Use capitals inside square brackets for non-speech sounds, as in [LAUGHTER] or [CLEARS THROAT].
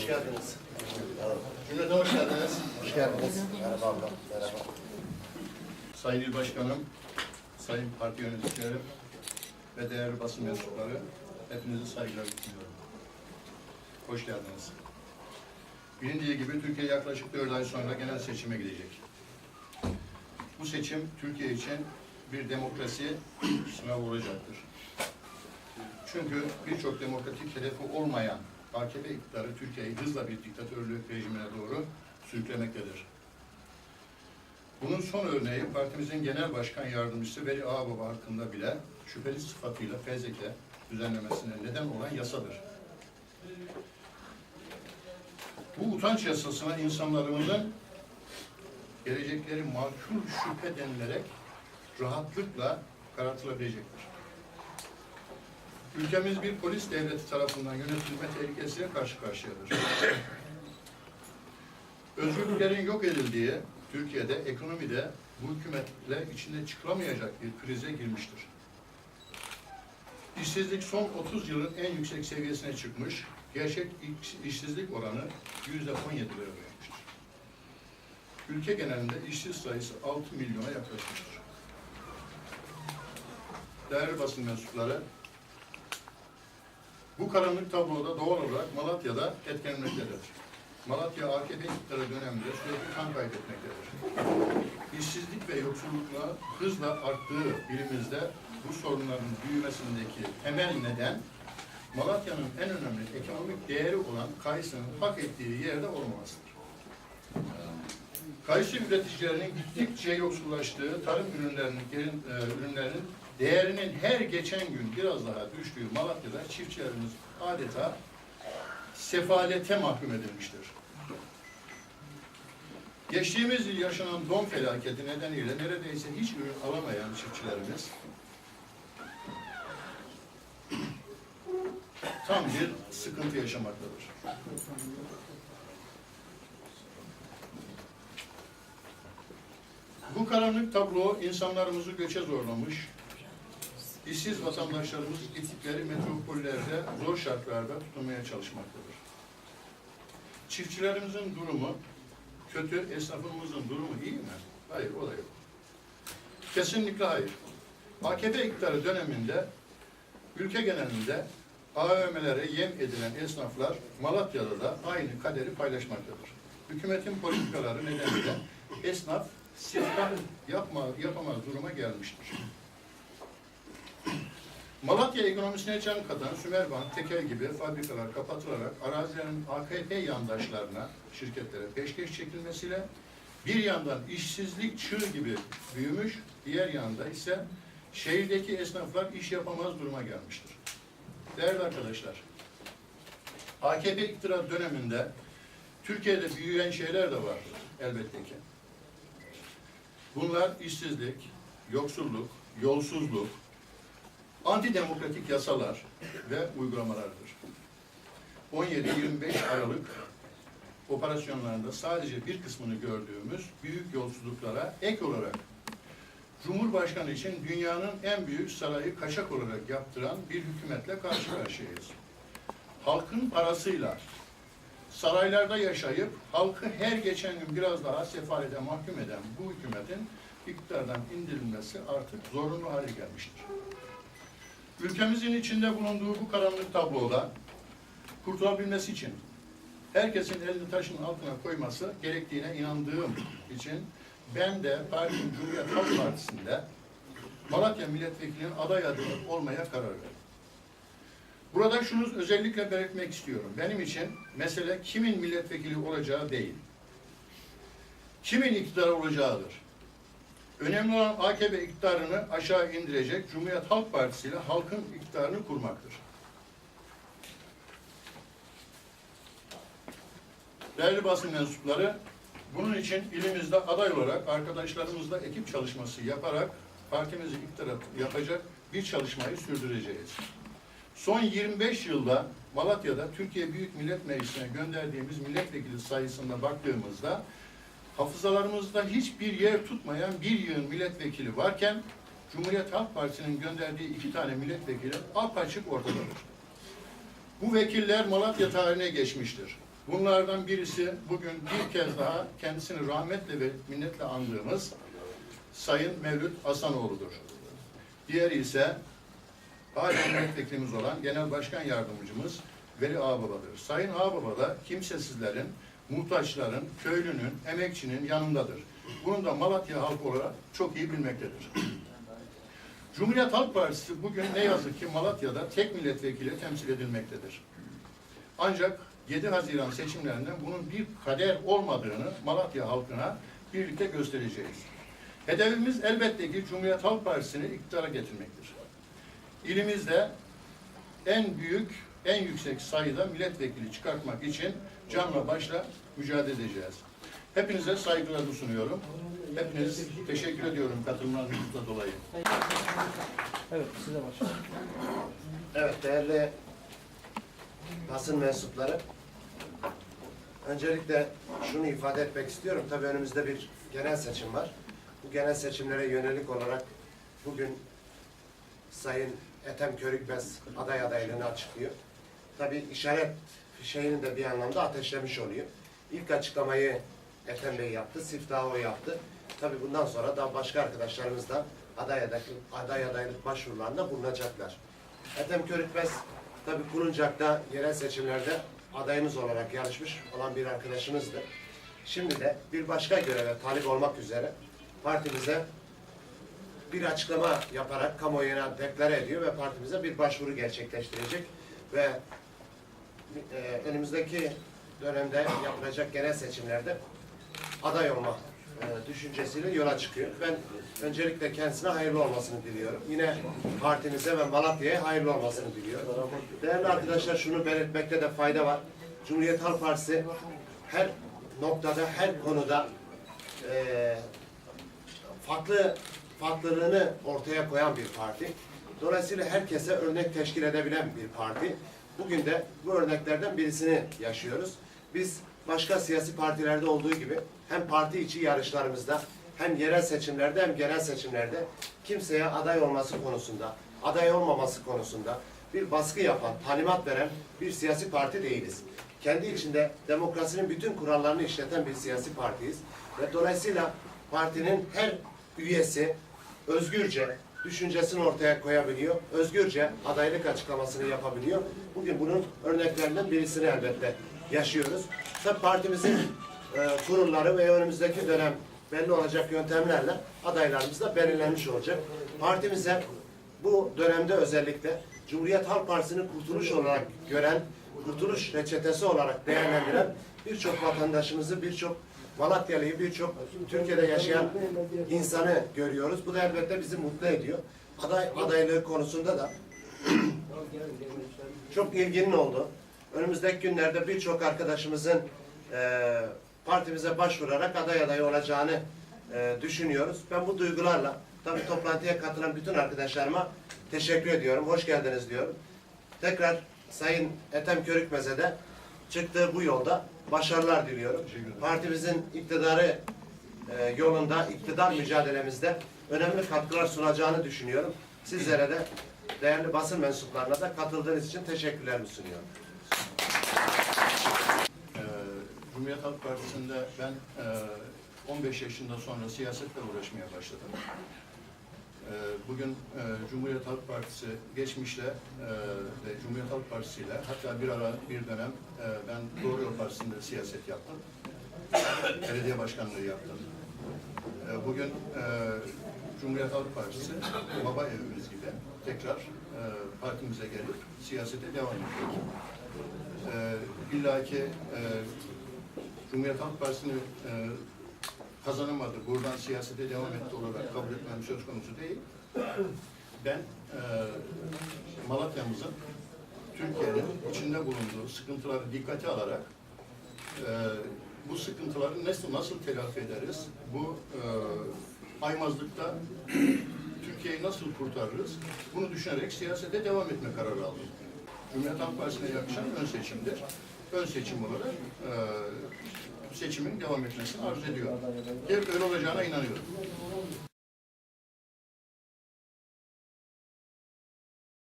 Hoş geldiniz. Cümleten hoş geldiniz. Hoş geldiniz. Merhaba abla. Merhaba. Sayın İl Başkanım, Sayın Parti yöneticilerim ve değerli basın mensupları, hepinizi saygılar sunuyorum. Hoş geldiniz. Bilindiği gibi Türkiye yaklaşık dört ay sonra genel seçime gidecek. Bu seçim Türkiye için bir demokrasi sınavı olacaktır. Çünkü birçok demokratik hedefi olmayan AKP iktidarı Türkiye'yi hızla bir diktatörlük rejimine doğru sürüklemektedir. Bunun son örneği partimizin genel başkan yardımcısı Veli Ağbaba hakkında bile şüpheli sıfatıyla fezleke düzenlemesine neden olan yasadır. Bu utanç yasasına insanlarımızın gelecekleri mahkul şüphe denilerek rahatlıkla karartılabilecektir. Ülkemiz bir polis devleti tarafından yönetilme tehlikesiyle karşı karşıyadır. Özgürlüklerin yok edildiği Türkiye'de ekonomide bu hükümetle içinde çıkılamayacak bir krize girmiştir. İşsizlik son 30 yılın en yüksek seviyesine çıkmış, gerçek iş- işsizlik oranı yüzde 17'lere dayanmıştır. Ülke genelinde işsiz sayısı 6 milyona yaklaşmıştır. Değerli basın mensupları, bu karanlık tabloda doğal olarak Malatya'da etkilenmektedir. Malatya AKP iktidarı döneminde sürekli kan kaybetmektedir. İşsizlik ve yoksullukla hızla arttığı bilimizde bu sorunların büyümesindeki temel neden Malatya'nın en önemli ekonomik değeri olan kayısının hak ettiği yerde olmamasıdır. Kayısı üreticilerinin gittikçe yoksullaştığı tarım ürünlerinin, gelin- e, ürünlerinin değerinin her geçen gün biraz daha düştüğü Malatya'da çiftçilerimiz adeta sefalete mahkum edilmiştir. Geçtiğimiz yıl yaşanan don felaketi nedeniyle neredeyse hiç ürün alamayan çiftçilerimiz tam bir sıkıntı yaşamaktadır. Karanlık tablo insanlarımızı göçe zorlamış, işsiz vatandaşlarımız gittikleri metropollerde zor şartlarda tutunmaya çalışmaktadır. Çiftçilerimizin durumu kötü, esnafımızın durumu iyi mi? Hayır, o da yok. Kesinlikle hayır. AKP iktidarı döneminde ülke genelinde AVM'lere yem edilen esnaflar Malatya'da da aynı kaderi paylaşmaktadır. Hükümetin politikaları nedeniyle esnaf yapma, yapamaz duruma gelmiştir. Malatya ekonomisine can katan Sümerbank, Tekel gibi fabrikalar kapatılarak arazilerin AKP yandaşlarına, şirketlere peşkeş çekilmesiyle bir yandan işsizlik çığ gibi büyümüş, diğer yanda ise şehirdeki esnaflar iş yapamaz duruma gelmiştir. Değerli arkadaşlar, AKP iktidar döneminde Türkiye'de büyüyen şeyler de var elbette ki. Bunlar işsizlik, yoksulluk, yolsuzluk, antidemokratik yasalar ve uygulamalardır. 17-25 Aralık operasyonlarında sadece bir kısmını gördüğümüz büyük yolsuzluklara ek olarak Cumhurbaşkanı için dünyanın en büyük sarayı kaçak olarak yaptıran bir hükümetle karşı karşıyayız. Halkın parasıyla saraylarda yaşayıp halkı her geçen gün biraz daha sefalete mahkum eden bu hükümetin iktidardan indirilmesi artık zorunlu hale gelmiştir. Ülkemizin içinde bulunduğu bu karanlık tabloda kurtulabilmesi için herkesin elini taşın altına koyması gerektiğine inandığım için ben de Parti'nin Cumhuriyet Halk Partisi'nde Malatya Milletvekili'nin aday adayı olmaya karar verdim. Burada şunu özellikle belirtmek istiyorum. Benim için mesele kimin milletvekili olacağı değil. Kimin iktidar olacağıdır. Önemli olan AKP iktidarını aşağı indirecek Cumhuriyet Halk Partisi ile halkın iktidarını kurmaktır. Değerli basın mensupları, bunun için ilimizde aday olarak arkadaşlarımızla ekip çalışması yaparak partimizi iktidar yapacak bir çalışmayı sürdüreceğiz. Son 25 yılda Malatya'da Türkiye Büyük Millet Meclisi'ne gönderdiğimiz milletvekili sayısına baktığımızda hafızalarımızda hiçbir yer tutmayan bir yığın milletvekili varken Cumhuriyet Halk Partisi'nin gönderdiği iki tane milletvekili apaçık ortadadır. Bu vekiller Malatya tarihine geçmiştir. Bunlardan birisi bugün bir kez daha kendisini rahmetle ve minnetle andığımız Sayın Mevlüt Asanoğlu'dur. Diğeri ise halen milletvekilimiz olan Genel Başkan Yardımcımız Veli Ağbaba'dır. Sayın Ağbaba da kimsesizlerin, muhtaçların, köylünün, emekçinin yanındadır. Bunu da Malatya halkı olarak çok iyi bilmektedir. [CLEARS THROAT] Cumhuriyet Halk Partisi bugün ne yazık ki Malatya'da tek milletvekili temsil edilmektedir. Ancak 7 Haziran seçimlerinden bunun bir kader olmadığını Malatya halkına birlikte göstereceğiz. Hedefimiz elbette ki Cumhuriyet Halk Partisi'ni iktidara getirmektir. İlimizde en büyük, en yüksek sayıda milletvekili çıkartmak için canla başla mücadele edeceğiz. Hepinize saygılarımı sunuyorum. Hepiniz teşekkür ediyorum katılımlarınızdan dolayı. Evet, size başlayalım. Evet değerli basın mensupları. Öncelikle şunu ifade etmek istiyorum. Tabii önümüzde bir genel seçim var. Bu genel seçimlere yönelik olarak bugün Sayın Ethem Körükmez aday adaylığını açıklıyor. Tabii işaret şeyini de bir anlamda ateşlemiş oluyor. İlk açıklamayı Ethem Bey yaptı, Siftah o yaptı. Tabii bundan sonra da başka arkadaşlarımız da aday, aday, aday adaylık başvurularında bulunacaklar. Ethem Körükmez tabii Kuruncak'ta yerel seçimlerde adayımız olarak yarışmış olan bir arkadaşımızdı. Şimdi de bir başka göreve talip olmak üzere partimize bir açıklama yaparak kamuoyuna deklare ediyor ve partimize bir başvuru gerçekleştirecek ve e, önümüzdeki dönemde yapılacak genel seçimlerde aday olma e, düşüncesiyle yola çıkıyor. Ben öncelikle kendisine hayırlı olmasını diliyorum. Yine partimize ve Malatya'ya hayırlı olmasını diliyorum. Değerli arkadaşlar şunu belirtmekte de fayda var. Cumhuriyet Halk Partisi her noktada, her konuda e, farklı farklılığını ortaya koyan bir parti. Dolayısıyla herkese örnek teşkil edebilen bir parti. Bugün de bu örneklerden birisini yaşıyoruz. Biz başka siyasi partilerde olduğu gibi hem parti içi yarışlarımızda hem yerel seçimlerde hem genel seçimlerde kimseye aday olması konusunda, aday olmaması konusunda bir baskı yapan, talimat veren bir siyasi parti değiliz. Kendi içinde demokrasinin bütün kurallarını işleten bir siyasi partiyiz. Ve dolayısıyla partinin her üyesi özgürce düşüncesini ortaya koyabiliyor. Özgürce adaylık açıklamasını yapabiliyor. Bugün bunun örneklerinden birisini elbette yaşıyoruz. Tabii partimizin e, kurulları ve önümüzdeki dönem belli olacak yöntemlerle adaylarımız da belirlenmiş olacak. Partimize bu dönemde özellikle Cumhuriyet Halk Partisi'ni kurtuluş olarak gören, kurtuluş reçetesi olarak değerlendiren birçok vatandaşımızı, birçok Malatyalı'yı, birçok Türkiye'de yaşayan insanı görüyoruz. Bu da elbette bizi mutlu ediyor. Aday adaylığı konusunda da [CLEARS THROAT] çok ilginin oldu. Önümüzdeki günlerde birçok arkadaşımızın e, partimize başvurarak aday adayı olacağını e, düşünüyoruz. Ben bu duygularla tabii toplantıya katılan bütün arkadaşlarıma teşekkür ediyorum. Hoş geldiniz diyorum. Tekrar Sayın Ethem Körükmez'e de çıktığı bu yolda başarılar diliyorum. Partimizin iktidarı e, yolunda, iktidar mücadelemizde önemli katkılar sunacağını düşünüyorum. Sizlere de değerli basın mensuplarına da katıldığınız için teşekkürlerimi sunuyorum. Ee, Cumhuriyet Halk Partisi'nde ben e, 15 yaşında sonra siyasetle uğraşmaya başladım. Ee, Bugün e, Cumhuriyet Halk Partisi geçmişle e, ve Cumhuriyet Halk Partisi ile hatta bir ara bir dönem e, ben Doğru Yol Partisi'nde siyaset yaptım. Belediye başkanlığı yaptım. Bugün Cumhuriyet Halk Partisi baba evimiz gibi tekrar partimize gelip siyasete devam edecek. E, İlla ki Cumhuriyet Halk Partisi'ni kazanamadı, buradan siyasete devam etti olarak kabul etmem söz konusu değil. Ben e, Malatya'mızın Türkiye'nin içinde bulunduğu sıkıntıları dikkate alarak e, bu sıkıntıları nasıl nasıl telafi ederiz? Bu e, aymazlıkta Türkiye'yi nasıl kurtarırız? Bunu düşünerek siyasete devam etme kararı aldım. Cumhuriyet Halk Partisi'ne yakışan ön seçimdir. Ön seçim olarak e, seçimin devam etmesini arz ediyor. Hep öyle olacağına inanıyorum.